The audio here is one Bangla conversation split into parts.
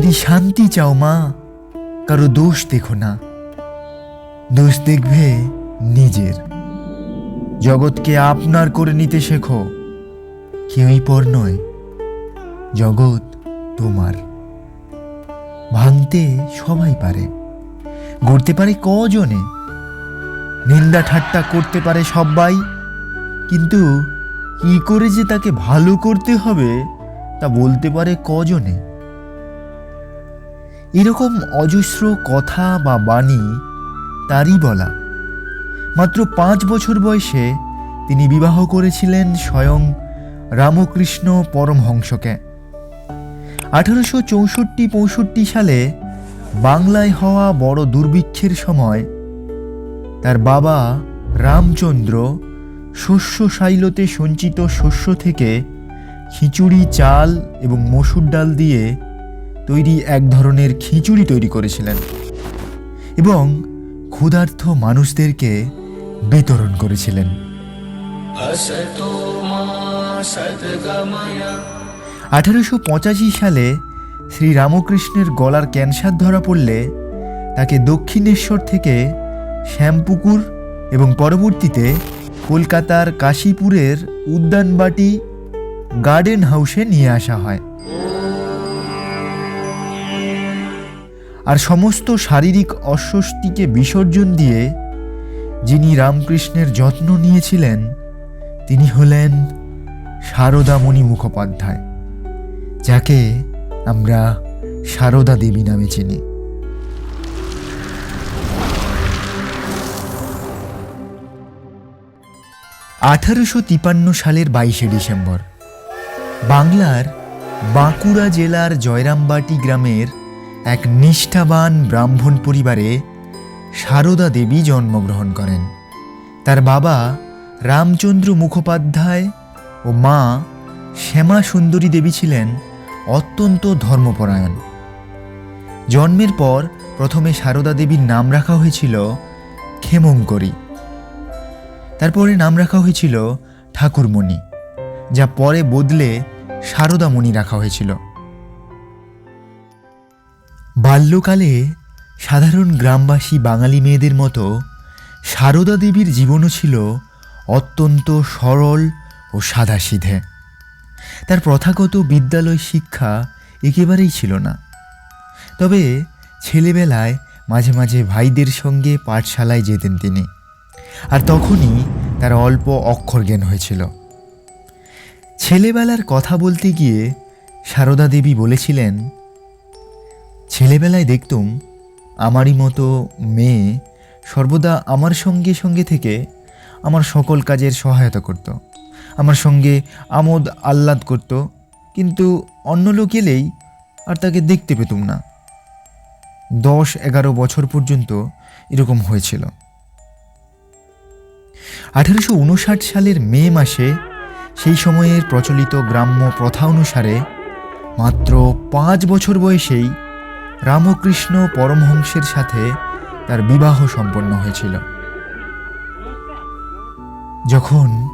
যদি শান্তি চাও মা, কারও দোষ দেখো না। দোষ দেখবে নিজের। জগৎকে আপনার করে নিতে শেখো, কেউই পর নয়, জগৎ তোমার। ভাঙতে সবাই পারে, গড়তে পারে কজনে। নিন্দা ঠাট্টা করতে পারে সবাই কিন্তু কি করে যে তাকে ভালো করতে হবে, তা বলতে পারে কজনে। এরকম অজস্র কথা বা বাণী তারই বলা। মাত্র পাঁচ বছর বয়সে তিনি বিবাহ করেছিলেন স্বয়ং রামকৃষ্ণ পরমহংসকে। আঠারোশো চৌষট্টি পঁয়ষট্টি সালে বাংলায় হওয়া বড় দুর্ভিক্ষের সময় তার বাবা রামচন্দ্র শস্য সাইলতে সঞ্চিত শস্য থেকে খিচুড়ি, চাল এবং মসুর ডাল দিয়ে তৈরি এক ধরনের খিচুড়ি তৈরি করেছিলেন এবং ক্ষুধার্থ মানুষদেরকে বিতরণ করেছিলেন। আঠারোশো পঁচাশি সালে শ্রী রামকৃষ্ণের গলার ক্যান্সার ধরা পড়লে তাকে দক্ষিণেশ্বর থেকে শ্যামপুকুর এবং পরবর্তীতে কলকাতার কাশীপুরের উদ্যানবাটি গার্ডেন হাউসে নিয়ে আসা হয়। আর সমস্ত শারীরিক অস্বস্তিকে বিসর্জন দিয়ে যিনি রামকৃষ্ণের যত্ন নিয়েছিলেন, তিনি হলেন শারদামণি মুখোপাধ্যায়, যাকে আমরা সারদা দেবী নামে চিনি। আঠারোশো তিপান্ন সালের বাইশে ডিসেম্বর, বাংলার বাঁকুড়া জেলার জয়রামবাটি গ্রামের এক নিষ্ঠাবান ব্রাহ্মণ পরিবারে সারদা দেবী জন্মগ্রহণ করেন। তার বাবা রামচন্দ্র মুখোপাধ্যায় ও মা শ্যামা সুন্দরী দেবী ছিলেন অত্যন্ত ধর্মপরায়ণ। জন্মের পর প্রথমে সারদা দেবীর নাম রাখা হয়েছিল ক্ষেমঙ্করী। তারপরে নাম রাখা হয়েছিল ঠাকুরমণি, যা পরে বদলে সারদামণি রাখা হয়েছিল। বাল্যকালে সাধারণ গ্রামবাসী বাঙালি মেয়েদের মতো সারদা দেবীর জীবনও ছিল অত্যন্ত সরল ও সাদাসিধে। তার প্রথাগত বিদ্যালয় শিক্ষা একেবারেই ছিল না। তবে ছেলেবেলায় মাঝে মাঝে ভাইদের সঙ্গে পাঠশালায় যেতেন তিনি। আর তখনই তার অল্প অক্ষর জ্ঞান হয়েছিল। ছেলেবেলার কথা বলতে গিয়ে সারদা দেবী বলেছিলেন ছেলেবেলায় দেখতুম আমারই মতো মেয়ে সর্বদা আমার সঙ্গে সঙ্গে থেকে আমার সকল কাজের সহায়তা করত। আমার সঙ্গে আমোদ আহ্লাদ করত, কিন্তু অন্য লোক এলেই আর তাকে দেখতে পেতুম না। দশ, এগারো বছর পর্যন্ত এরকম হয়েছিল। আঠারোশো উনষাট সালের মে মাসে সেই সময়ের প্রচলিত গ্রাম্য প্রথা অনুসারে মাত্র পাঁচ বছর বয়সেই রামকৃষ্ণ পরমহংসের সাথে তার বিবাহ সম্পন্ন হয়েছিল। যখন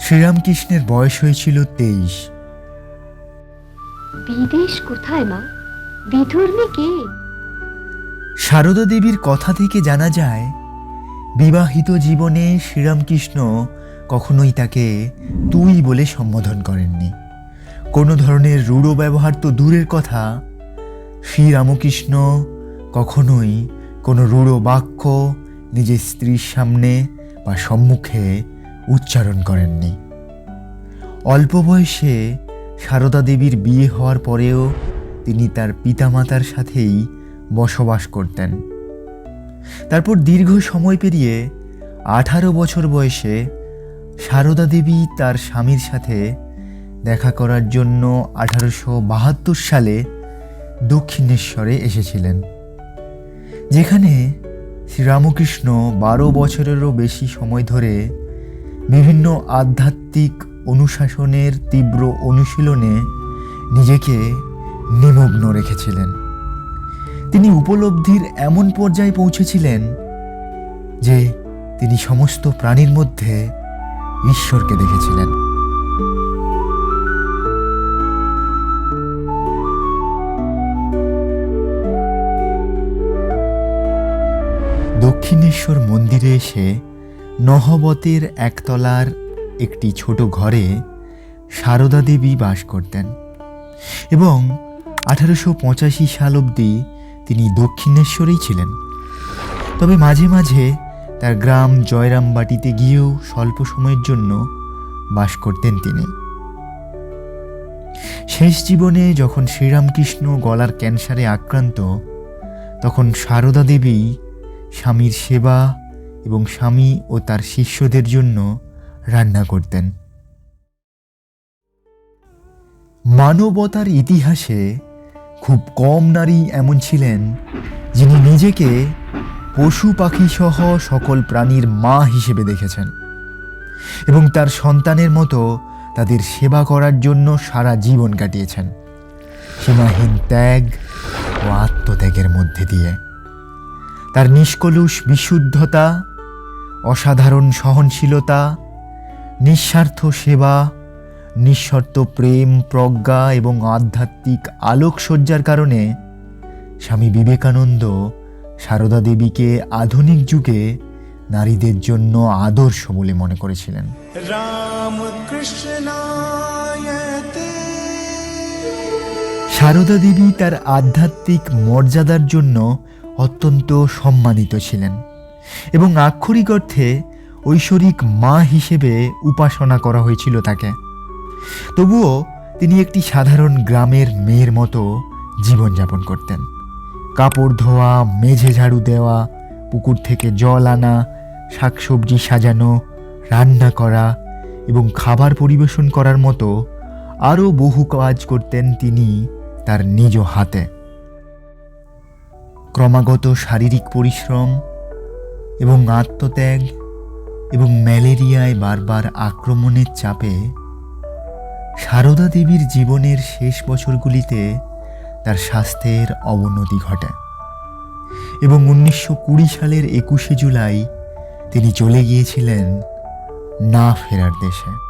শ্রীরামকৃষ্ণের বয়স হয়েছিল তেইশ। বিদেশ কোথায় মা? বিধর্মী কে? সারদা দেবীর কথা থেকে জানা যায় বিবাহিত জীবনে শ্রীরামকৃষ্ণ কখনোই তাকে তুই বলে সম্বোধন করেননি। কোনো ধরনের রূঢ় ব্যবহার তো দূরের কথা শ্রীরামকৃষ্ণ কখনোই কোনো রূঢ় বাক্য নিজের স্ত্রীর সামনে বা সম্মুখে উচ্চারণ করেননি। অল্প বয়সে সারদা দেবীর বিয়ে হওয়ার পরেও তিনি তার পিতামাতার সাথেই বসবাস করতেন। তারপর দীর্ঘ সময় পেরিয়ে আঠারো বছর বয়সে সারদা দেবী তার স্বামীর সাথে দেখা করার জন্য আঠারোশো বাহাত্তর সালে দক্ষিণেশ্বরে এসেছিলেন, যেখানে শ্রীরামকৃষ্ণ বারো বছরেরও বেশি সময় ধরে বিভিন্ন আধ্যাত্মিক অনুশাসনের তীব্র অনুশীলনে নিজেকে নিমগ্ন রেখেছিলেন। তিনি উপলব্ধির এমন পর্যায়ে পৌঁছেছিলেন যে তিনি সমস্ত প্রাণীর মধ্যে ঈশ্বরকে দেখেছিলেন। দক্ষিণেশ্বর মন্দিরে এসে নহবতের একতলার একটি ছোট ঘরে সারদা দেবী বাস করতেন এবং আঠারোশো পঁচাশি সাল অবধি তিনি দক্ষিণেশ্বরেই ছিলেন। তবে মাঝে মাঝে তার গ্রাম জয়রামবাটিতে গিয়েও স্বল্প সময়ের জন্য বাস করতেন তিনি। শেষ জীবনে যখন শ্রীরামকৃষ্ণ গলার ক্যান্সারে আক্রান্ত, তখন সারদা দেবী স্বামীর সেবা এবং স্বামী ও তার শিষ্যদের জন্য রান্না করতেন। মানবতার ইতিহাসে খুব কম নারী এমন ছিলেন যিনি নিজেকে পশু পাখি সহ সকল প্রাণীর মা হিসেবে দেখেছেন এবং তার সন্তানের মতো তাদের সেবা করার জন্য সারা জীবন কাটিয়েছেন। সীমাহীন ত্যাগ ও আত্মত্যাগের মধ্যে দিয়ে। তার নিষ্কলুষ বিশুদ্ধতা অসাধারণ সহনশীলতা নিঃস্বার্থ সেবা নিঃশর্ত প্রেম প্রজ্ঞা এবং আধ্যাত্মিক আলোকসজ্জার কারণে স্বামী বিবেকানন্দ সারদা দেবীকে আধুনিক যুগে নারীদের জন্য আদর্শ বলে মনে করেছিলেন। সারদা দেবী তার আধ্যাত্মিক মর্যাদার জন্য অত্যন্ত সম্মানিত ছিলেন এবং আক্ষরিক অর্থে ঐশ্বরিক মা হিসেবে উপাসনা করা হয়েছিল তাকে। তবুও তিনি একটি সাধারণ গ্রামের মেয়ের মতো জীবনযাপন করতেন। কাপড় ধোয়া, মেঝে ঝাড়ু দেওয়া, পুকুর থেকে জল আনা, শাকসবজি সাজানো, রান্না করা এবং খাবার পরিবেশন করার মতো আরও বহু কাজ করতেন তিনি তার নিজ হাতে। ক্রমাগত শারীরিক পরিশ্রম এবং আত্মত্যাগ এবং ম্যালেরিয়ায় বারবার আক্রমণের চাপে সারদা দেবীর জীবনের শেষ বছরগুলিতে তার স্বাস্থ্যের অবনতি ঘটে এবং উনিশশো কুড়ি সালের একুশে জুলাই তিনি চলে গিয়েছিলেন না ফেরার দেশে।